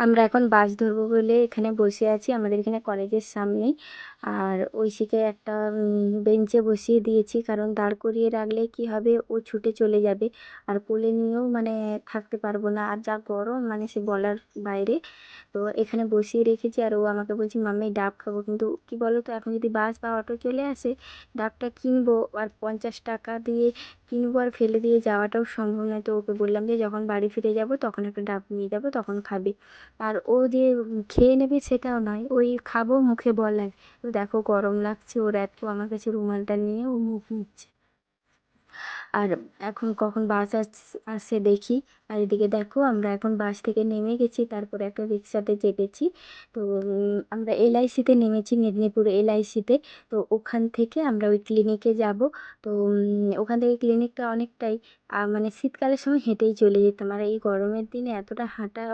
আমরা এখন বাস ধরবো বলে এখানে বসে আছি। আমাদের এখানে কলেজের সামনেই। আর ঐশীকে একটা বেঞ্চে বসিয়ে দিয়েছি। কারণ দাঁড় করিয়ে রাখলে কী হবে? ও ছুটে চলে যাবে। আর কোলে নিয়েও মানে থাকতে পারব না। আর যা গরম মানে সে বলার বাইরে। তো এখানে বসিয়ে রেখেছি। আর ও আমাকে বলছি, মাম্মি, ডাব খাব। কিন্তু কী বলো তো এখন যদি বাস বা অটো চলে আসে, ডাবটা কিনবো। আর পঞ্চাশ টাকা দিয়ে কিনবো আর ফেলে দিয়ে যাওয়াটাও সম্ভব নয়। তো ওকে বললাম যে, যখন বাড়ি ফিরে যাব, তখন একটা ডাব নিয়ে যাব, তখন খাবে। আর ও যে খেয়ে নেবে সেটাও নয়, ওই খাব মুখে বলায়। দেখো গরম লাগছে, ওর এত আমার কাছে রুমালটা নিয়ে ও মুখ মুছছে। আর এখন কখন বাস আসছে দেখি। আর এদিকে দেখো, আমরা এখন বাস থেকে নেমে গেছি, তারপরে একটা রিক্সাতে চেপেছি। তো আমরা এলআইসিতে নেমেছি, মেদিনীপুর এলআইসিতে তো ওখান থেকে আমরা ওই ক্লিনিকে যাব। তো ওখান থেকে ক্লিনিকটা অনেকটাই মানে শীতকালের সময় হেঁটেই চলে যেতাম। আর এই গরমের দিনে এতটা হাঁটা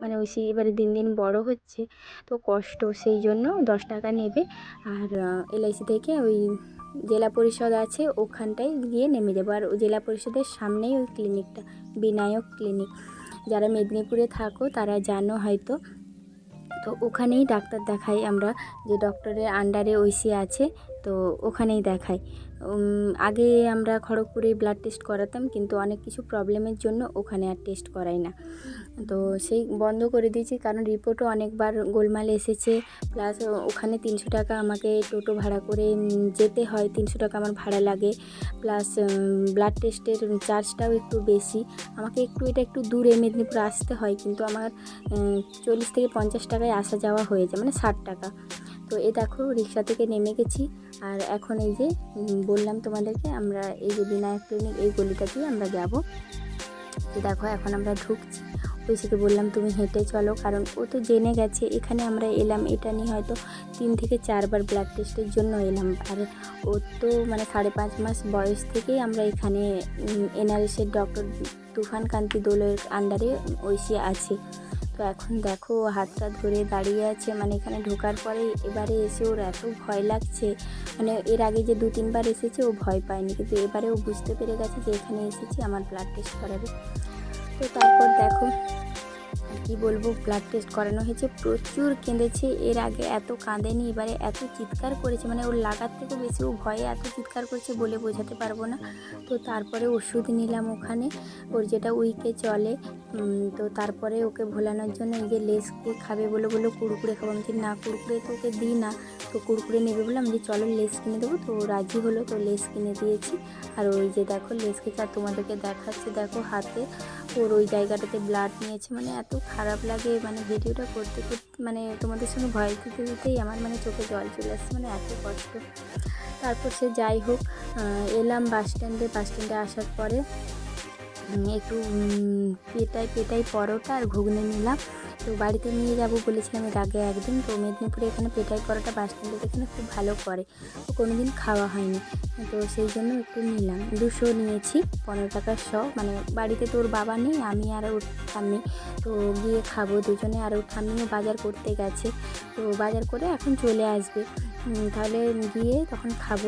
মানে ঐশী এবারে দিন দিন বড় হচ্ছে, তো কষ্ট, সেই জন্য দশ টাকা নেবে। আর এলআইসি থেকে ওই জেলা পরিষদ আছে, ওখানটায় গিয়ে নেমে যাব। আর জেলা পরিষদের সামনেই ওই ক্লিনিকটা, বিনায়ক ক্লিনিক। যারা মেদিনীপুরে থাকো, তারা জানো হয়তো। তো ওখানেই ডাক্তার দেখাই আমরা যে ডক্টরের আন্ডারে ওইসি আছে। তো ওখানেই দেখায়। আগে আমরা খড়গপুরে ব্লাড টেস্ট করাতাম, কিন্তু অনেক কিছু প্রবলেমের জন্য ওখানে আর টেস্ট করাই না। তো সেই বন্ধ করে দিয়েছি, কারণ রিপোর্টও অনেকবার গোলমাল এসেছে। প্লাস ওখানে তিনশো টাকা আমাকে টোটো ভাড়া করে যেতে হয়, তিনশো টাকা আমার ভাড়া লাগে। প্লাস ব্লাড টেস্টের চার্জটাও একটু বেশি। আমাকে একটু, এটা একটু দূরে মেদিনীপুর আসতে হয়, কিন্তু আমার চল্লিশ থেকে পঞ্চাশ টাকায় আসা যাওয়া হয়ে যায় মানে ষাট টাকা। তো এ দেখো, রিক্সা থেকে নেমে গেছি। আর এখন এই যে বললাম তোমাদেরকে, আমরা এই যে বিনায়ক ক্লিনিক, এই গলিটা দিয়ে আমরা যাব। তো দেখো, এখন আমরা ঢুকছি। ঐশীকে বললাম, তুমি হেঁটে চলো। কারণ ও তো জেনে গেছে, এখানে আমরা এলাম, এটা নিয়ে হয়তো তিন থেকে চারবার ব্লাড টেস্টের জন্য এলাম। আর ও তো মানে সাড়ে পাঁচ মাস বয়স থেকেই আমরা এখানে এনআরএসের ডক্টর তুফান কান্তি দোলের আন্ডারে ঐশী আছে। তো এখন দেখো হাতটা ধরে দাঁড়িয়ে আছে। মানে এখানে ঢোকার পরে এবারে এসে ওর এত ভয় লাগছে। মানে এর আগে যে দু তিনবার এসেছে, ও ভয় পায়নি। কিন্তু এবারে ও বুঝতে পেরে গেছে যে এখানে এসেছি, আমার ব্লাড টেস্ট করাবে। তো তারপর দেখো কি বলব ব্লাড টেস্ট করানো হয়েছে। প্রচুর কেঁদেছে। এর আগে এত কাঁদেনি, এবারে এত চিৎকার করেছে। মানে ওর লাগার থেকেও বেশি, ও ভয়ে এত চিৎকার করেছে বলে বোঝাতে পারব না। তো তারপরে ওষুধ নিলাম ওখানে। ওর যেটা উইকে চলে তো তারপরে ওকে ভোলানোর জন্য এই যে লেসকে খাবে বলে বলল, কুড়কুড়ে খাব। আমি না, কুড়কুড়ে তো ওকে দিই না। তো কুড়কুড়ে নেবে বললাম যে চলো লেস কিনে দেবো। তো রাজি হলো, তো লেস কিনে দিয়েছি। আর ওই যে দেখো লেসকে আর তোমাদেরকে দেখাচ্ছে, দেখো হাতে। ওর ওই জায়গাটাতে ব্লাড নিয়েছে। মানে এত খারাপ লাগে মানে ভিডিওটা করতে করতে মানে তোমাদের সঙ্গে ভয় দিতে দিতেই আমার মানে চোখে জল চলে আসছে মানে এত কষ্ট। তারপর সে যাই হোক এলাম বাস স্ট্যান্ডে বাস স্ট্যান্ডে আসার পরে একটু পেটাই পেটাই পরোটা আর ঘুগনি নিলাম। তো বাড়িতে নিয়ে যাব বলেছিলাম এর আগে একদিন। তো মেদিনীপুরে এখানে পেটাই পরোটা বাস স্ট্যান্ডে এখানে খুব ভালো করে। তো কোনো দিন খাওয়া হয়নি। তো সেই জন্য একটু নিলাম। দুশো নিয়েছি, পনেরো টাকার শ। মানে বাড়িতে তোর বাবা নেই, আমি আর ওর ঠাম্মি। তো গিয়ে খাব দুজনে। আর ওর ঠাম্মিও বাজার করতে গেছে। তো বাজার করে এখন চলে আসবে। তাহলে গিয়ে তখন খাব।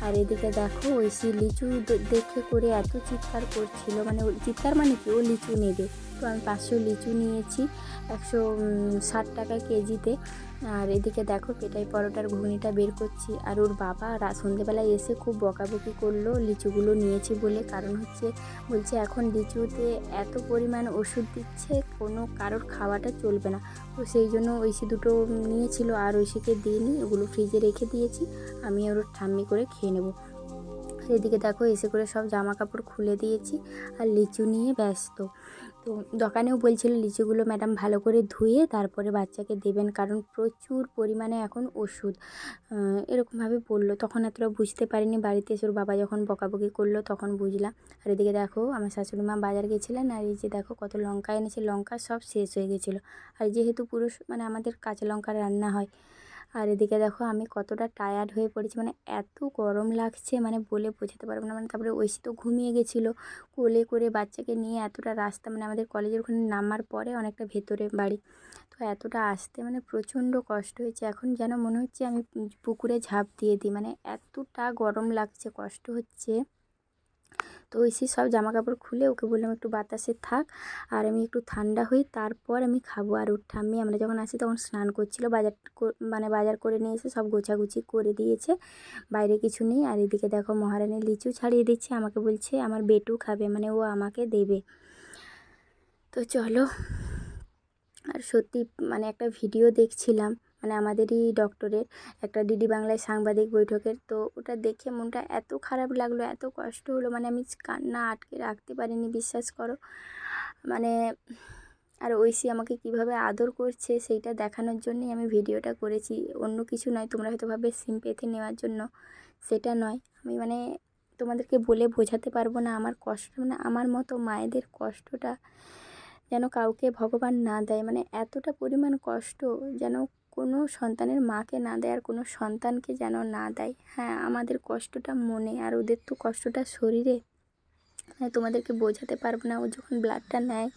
আর এদিকে দেখো ঐশী লিচু দেখে করে এত চিৎকার করছিল। মানে ওই, চিৎকার মানে কি? ও লিচু নেবে। আমি পাঁচশো লিচু নিয়েছি, একশো ষাট টাকা কেজিতে। আর এদিকে দেখো পেটাই পরোটার ঘুগনিটা বের করছি। আর ওর বাবা সন্ধেবেলায় এসে খুব বকাবকি করল লিচুগুলো নিয়েছি বলে। কারণ হচ্ছে বলছে এখন লিচুতে এত পরিমাণ ওষুধ দিচ্ছে, কোনো কারোর খাওয়াটা চলবে না। তো সেই জন্য ঐশী দুটো নিয়েছিল আর ঐশীকে দিইনি, ওগুলো ফ্রিজে রেখে দিয়েছি। আমি ওর ঠাম্মি করে খেয়ে নেব। এদিকে দেখো এসে করে সব জামা কাপড় খুলে দিয়েছি। আর লিচু নিয়ে ব্যস্ত। তো দোকানেও বলছিল লিচুগুলো ম্যাডাম ভালো করে ধুয়ে তারপরে বাচ্চাকে দেবেন কারণ প্রচুর পরিমাণে এখন ওষুধ। এরকমভাবে বলল। তখন এতটা বুঝতে পারিনি বাড়িতে এসে বাবা যখন বকাবকি করল তখন বুঝলাম। আর এদিকে দেখো আমার শাশুড়ি মা বাজার গেছিলেন আর এই যে দেখো কত লঙ্কা এনেছে, লঙ্কা সব শেষ হয়ে গেছিল। আর যেহেতু পুরুষ মানে আমাদের কাঁচা লঙ্কা রান্না হয় আর এদিকে দেখো আমি কতটা টায়ার্ড হয়ে পড়েছি। মানে এত গরম লাগছে মানে বলে বোঝাতে পারব না। মানে তারপরে ঐশী তো ঘুমিয়ে গেছিল, কোলে করে বাচ্চাকে নিয়ে এতটা রাস্তা মানে আমাদের কলেজের ওখানে নামার পরে অনেকটা ভেতরে বাড়ি। তো এতটা আসতে মানে প্রচণ্ড কষ্ট হয়েছে। এখন যেন মনে হচ্ছে আমি পুকুরে ঝাঁপ দিয়ে দিই। মানে এতটা গরম লাগছে, কষ্ট হচ্ছে। তো ঐশী সব জামা কাপড় খুলে ওকে বললাম, একটু বাতাসে থাক আর আমি একটু ঠান্ডা হই, তারপর আমি খাব। আর ওর ঠাম্মি আমরা যখন আসি তখন স্নান করছিল, বাজার মানে বাজার করে নিয়ে এসে সব গোছাগুছি করে দিয়েছে, বাইরে কিছু নেই। আর এদিকে দেখো মহারানী লিচু ছাড়িয়ে দিচ্ছে, আমাকে বলছে, আমার বেটু খাবে মানে ও আমাকে দেবে। তো চলো, আর সত্যি মানে একটা ভিডিও দেখছিলাম। মানে আমাদেরই ডক্টরের একটা ডিডি বাংলায় সাংবাদিক বৈঠকের। তো ওটা দেখে মনটা এত খারাপ লাগল, এত কষ্ট হলো মানে আমি কান্না আটকে রাখতে পারিনি, বিশ্বাস করো। মানে আর ঐশী আমাকে কীভাবে আদর করছে সেইটা দেখানোর জন্যই আমি ভিডিওটা করেছি। অন্য কিছু নয়, তোমরা হয়তো ভাবে সিম্পেথি নেওয়ার জন্য। সেটা নয়। আমি মানে তোমাদেরকে বলে বোঝাতে পারব না আমার কষ্ট মানে আমার মতো মায়েদের কষ্টটা যেন কাউকে ভগবান না দেয়। মানে এতটা পরিমাণ কষ্ট যেন কোনো সন্তানের মাকে না দেয় আর কোনো সন্তানকে যেন না দেয়। হ্যাঁ আমাদের কষ্টটা মনে আর ওদের তো কষ্টটা শরীরে। মানে তোমাদেরকে বোঝাতে পারব না। ও যখন ব্লাডটা নেয়,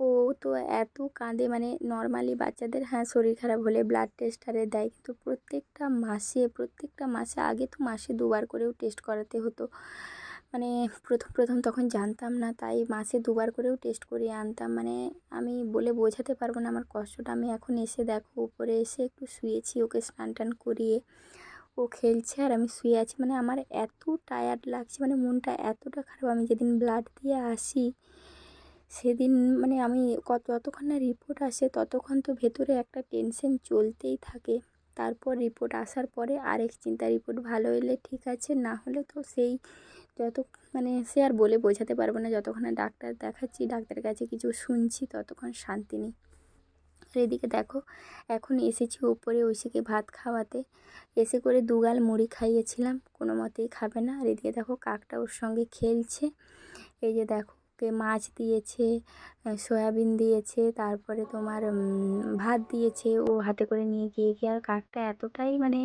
ও তো এত কাঁদে। মানে নর্মালি বাচ্চাদের হ্যাঁ শরীর খারাপ হলে ব্লাড টেস্ট আরে দেয়। কিন্তু প্রত্যেকটা মাসে প্রত্যেকটা মাসে, আগে তো মাসে দুবার করেও টেস্ট করাতে হতো। মানে প্রথম প্রথম তখন জানতাম না, তাই মাসে দুবার করেও টেস্ট করিয়ে আনতাম। মানে আমি বলে বোঝাতে পারব না আমার কষ্টটা। আমি এখন এসে দেখো, উপরে এসে একটু শুয়েছি, ওকে স্নান টান করিয়ে ও খেলছে আর আমি শুয়ে আছি। মানে আমার এত টায়ার্ড লাগছে মানে মনটা এতটা খারাপ। আমি যেদিন ব্লাড দিয়ে আসি, সেদিন মানে আমি কত, যতক্ষণ না রিপোর্ট আসে, ততক্ষণ তো ভেতরে একটা টেনশন চলতেই থাকে। তারপর রিপোর্ট আসার পরে আরেক চিন্তা রিপোর্ট ভালো এলে ঠিক আছে, না হলে তো সেই যত মানে সে আর বলে বোঝাতে পারব না, যতক্ষণ ডাক্তার দেখাচ্ছি, ডাক্তারের কাছে কিছু শুনছি, ততক্ষণ শান্তি নেই। আর এদিকে দেখো, এখন এসেছি ওপরে ঐশীকে ভাত খাওয়াতে। এসে করে দুগাল মুড়ি খাইয়েছিলাম, কোনো মতেই খাবে না। আর এদিকে দেখো কাকটা ওর সঙ্গে খেলছে। এই যে দেখো ওকে মাছ দিয়েছে সয়াবিন দিয়েছে, তারপরে তোমার ভাত দিয়েছে। ও হাতে করে নিয়ে গিয়ে গিয়ে আর কাকটা এতটাই মানে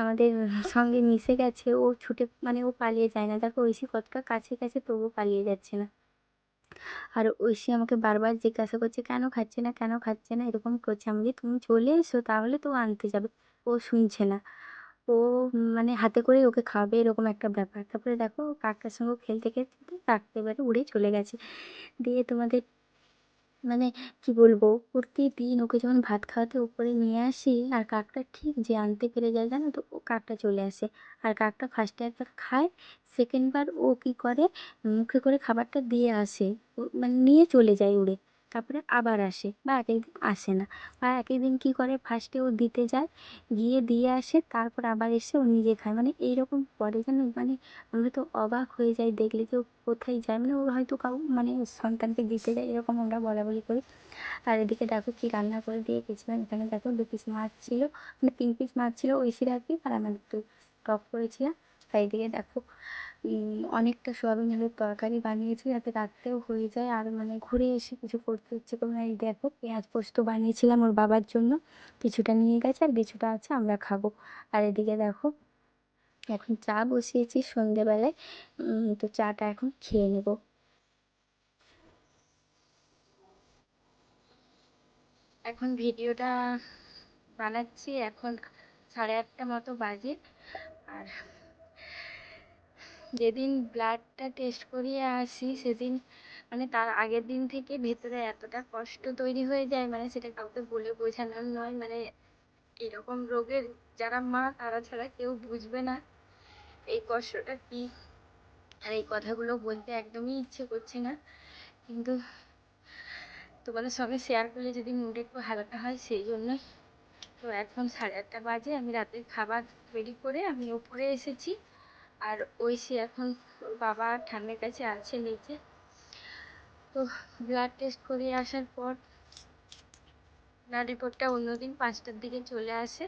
আমাদের সঙ্গে মিশে গেছে, ও ছুটে মানে ও পালিয়ে যায় না। দেখো ঐশী কতটা কাছে কাছে তবুও পালিয়ে যাচ্ছে না। আর ঐশী আমাকে বারবার জিজ্ঞাসা করছে, কেন খাচ্ছে না, কেন খাচ্ছে না? এরকম করছে। আমি তুমি চলে এসো, তাহলে তো আনতে যাবে। ও শুনছে না। ও মানে হাতে করে ওকে খাওয়াবে, এরকম একটা ব্যাপার। তারপরে দেখো কাকটার সঙ্গে খেলতে খেলতে কাকটা এবারে উড়ে চলে গেছে। দিয়ে তোমাদের মানে কি বলব, প্রতিদিন ওকে যখন ভাত খাওয়াতে উপরে নিয়ে আসি, আর কাকটা ঠিক যে আনতে পেরে যায় জানো তো, ও কাকটা চলে আসে। আর কাকটা ফার্স্টে একবার খায় সেকেন্ডবার ও কি করে, মুখে করে খাবারটা দিয়ে আসে। মানে নিয়ে চলে যায় উড়ে। তারপরে আবার আসে বা এক একদিন আসে না। বা এক একদিন কী করে? ফার্স্টে ও দিতে যায়, গিয়ে দিয়ে আসে, তারপর আবার এসে ও নিজে খায়। মানে এইরকম করে যেন মানে আমরা তো অবাক হয়ে যাই দেখলে যে ও কোথায় যায়। মানে ও হয়তো কাউ মানে সন্তানকে দিতে যায়, এরকম আমরা বলা বলি করি। আর এদিকে দেখো কি রান্না করে দিয়ে গেছিলাম এখানে দেখো দু পিস মাছ ছিল মানে তিন পিস মাছ ছিল ঐশীর আর কি আর আমার একটু টক করেছিলাম। তাই দিকে দেখো অনেকটা সোয়াবিন তরকারি বানিয়েছি যাতে রাত্রেও হয়ে যায়। আর মানে ঘুরে এসে কিছু করতে ইচ্ছে করে না, এই দেখো পেঁয়াজ পোস্ত বানিয়েছিলাম ওর বাবার জন্য। কিছুটা নিয়ে গেছে আর কিছুটা আছে আমরা খাব। আর এদিকে দেখো, এখন চা বসিয়েছি সন্ধেবেলায়। তো চাটা এখন খেয়ে নেব। এখন ভিডিওটা বানাচ্ছি, এখন সাড়ে আটটা মতো বাজে। আর যেদিন ব্লাডটা টেস্ট করিয়ে আসি, সেদিন মানে তার আগের দিন থেকে ভেতরে এতটা কষ্ট তৈরি হয়ে যায় মানে সেটা কাউকে বলে বোঝানোর নয় মানে এরকম রোগের যারা মা, তারা ছাড়া কেউ বুঝবে না। এই কষ্টটা কী? আর এই কথাগুলো বলতে একদমই ইচ্ছে করছে না। কিন্তু তোমাদের সঙ্গে শেয়ার করলে যদি মুড একটু হালকা হয়, সেই জন্যই। তো এখন সাড়ে আটটা বাজে, আমি রাতের খাবার রেডি করে আমি উপরে এসেছি। আর ঐশী এখন বাবা আর ঠাম্মির কাছে আছে নিচে তো ব্লাড টেস্ট করিয়ে আসার পর ব্লাড রিপোর্টটা অন্যদিন পাঁচটার দিকে চলে আসে।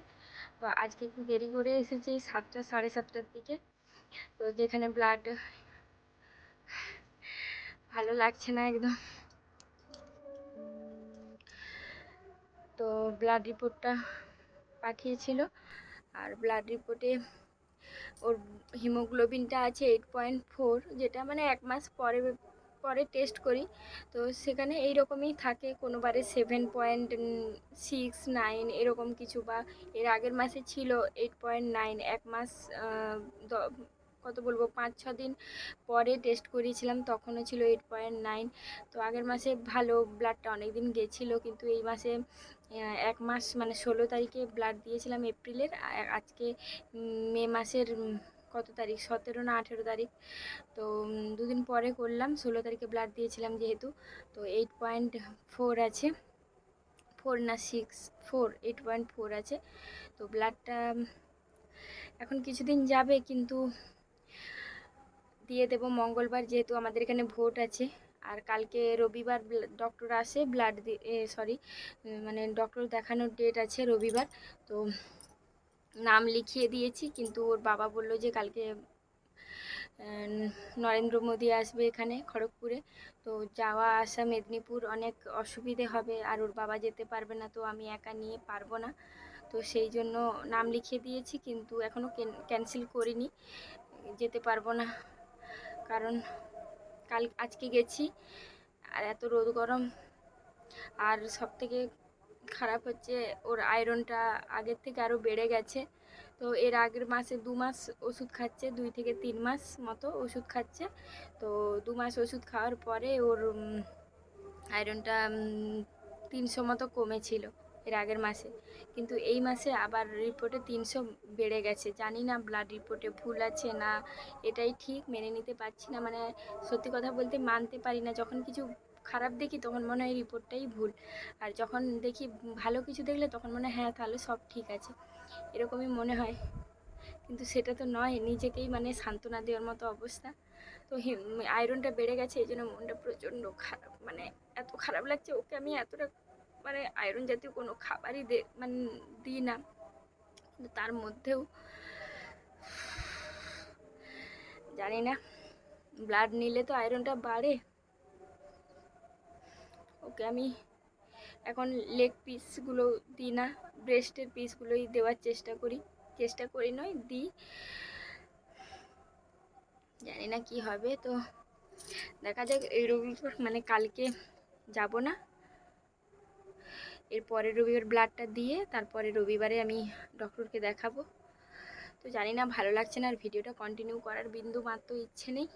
তো আজকে একটু দেরি করে এসেছি সাতটা, সাড়ে সাতটার দিকে। তো যেখানে ব্লাড ভালো লাগছে না একদম। তো ব্লাড রিপোর্টটা পাঠিয়েছিল। আর ব্লাড রিপোর্টে ওর হিমোগ্লোবিনটা আছে এইট পয়েন্ট ফোর যেটা মানে এক মাস পরে পরে টেস্ট করি। তো সেখানে এই রকমই থাকে কোনোবারে সেভেন পয়েন্ট সিক্স নাইন এরকম কিছু বা এর আগের মাসে ছিল এইট পয়েন্ট নাইন এক মাস কত বলব, পাঁচ, ছ দিন পরে টেস্ট করিয়েছিলাম, তখনও ছিল এইট পয়েন্ট নাইন তো আগের মাসে ভালো ব্লাডটা অনেক দিন গেছিল, কিন্তু এই মাসে এক মাস মানে ষোলো তারিখে ব্লাড দিয়েছিলাম এপ্রিলের আজকে মে মাসের কত তারিখ? সতেরো না আঠেরো তারিখ। তো দুদিন পরে করলাম, ষোলো তারিখে ব্লাড দিয়েছিলাম যেহেতু। তো এইট পয়েন্ট ফোর আছে। ফোর না six four eight point four আছে। তো ব্লাডটা এখন কিছুদিন যাবে, কিন্তু দিয়ে দেবো। মঙ্গলবার যেহেতু আমাদের এখানে ভোট আছে, আর কালকে রবিবার ডক্টর আসে ব্লাড সরি মানে ডক্টর দেখানোর ডেট আছে রবিবার। তো নাম লিখিয়ে দিয়েছি, কিন্তু ওর বাবা বলল যে কালকে নরেন্দ্র মোদী আসবে এখানে খড়গপুরে। তো যাওয়া, আসা মেদিনীপুর অনেক অসুবিধে হবে, আর ওর বাবা যেতে পারবে না, তো আমি একা নিয়ে পারব না। তো সেই জন্য নাম লিখিয়ে দিয়েছি, কিন্তু এখনও ক্যান্সেল করিনি। যেতে পারব না। কারণ কাল, আজকে গেছি, আর এত রোদ গরম। আর সব থেকে খারাপ হচ্ছে, ওর আয়রনটা আগের থেকে আরও বেড়ে গেছে। তো এর আগের মাসে দু মাস ওষুধ খাচ্ছে, দুই থেকে তিন মাস মতো ওষুধ খাচ্ছে। তো দু মাস ওষুধ খাওয়ার পরে ওর আয়রনটা তিনশো মতো কমেছিল। এর আগের মাসে। কিন্তু এই মাসে আবার রিপোর্টে তিনশো বেড়ে গেছে। জানি না ব্লাড রিপোর্টে ভুল আছে না, এটাই ঠিক, মেনে নিতে পারছি না। মানে সত্যি কথা বলতে মানতে পারি না। যখন কিছু খারাপ দেখি, তখন মনে হয় রিপোর্টটাই ভুল। আর যখন দেখি ভালো কিছু দেখলে, তখন মনে হয় হ্যাঁ তাহলে সব ঠিক আছে। এরকমই মনে হয়। কিন্তু সেটা তো নয়, নিজেকেই মানে সান্ত্বনা দেওয়ার মতো অবস্থা। তো আয়রনটা বেড়ে গেছে, এই জন্য মনটা প্রচণ্ড খারাপ। মানে এত খারাপ লাগছে, ওকে আমি এতটা মানে আয়রন জাতীয় কোনো খাবারই দে মানে দিই না। তার মধ্যেও, জানি না ব্লাড নিলে তো আয়রনটা বাড়ে। ওকে আমি এখন লেগ পিসগুলো দিই না ব্রেস্টের পিসগুলোই দেওয়ার চেষ্টা করি। চেষ্টা করি নয়, দিই। জানি না কি হবে, তো দেখা যাক এই রবিবার মানে কালকে যাব না। এর পরের রবিবার ব্লাডটা দিয়ে তারপরে রবিবারে আমি ডক্টরকে দেখাবো। তো জানি না, ভালো লাগছে না আর ভিডিওটা কন্টিনিউ করার বিন্দু মাত্র ইচ্ছে নেই।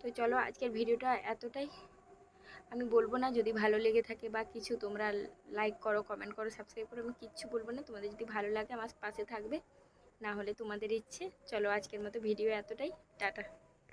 তো চলো আজকের ভিডিওটা এতটাই। আমি বলব না যদি ভালো লেগে থাকে বা কিছু তোমরা লাইক করো কমেন্ট করো সাবস্ক্রাইব করো, আমি কিচ্ছু বলব না। তোমাদের যদি ভালো লাগে আমার পাশে থাকবে, না হলে তোমাদের ইচ্ছে। চলো আজকের মতো ভিডিও এতটাই। টাটা।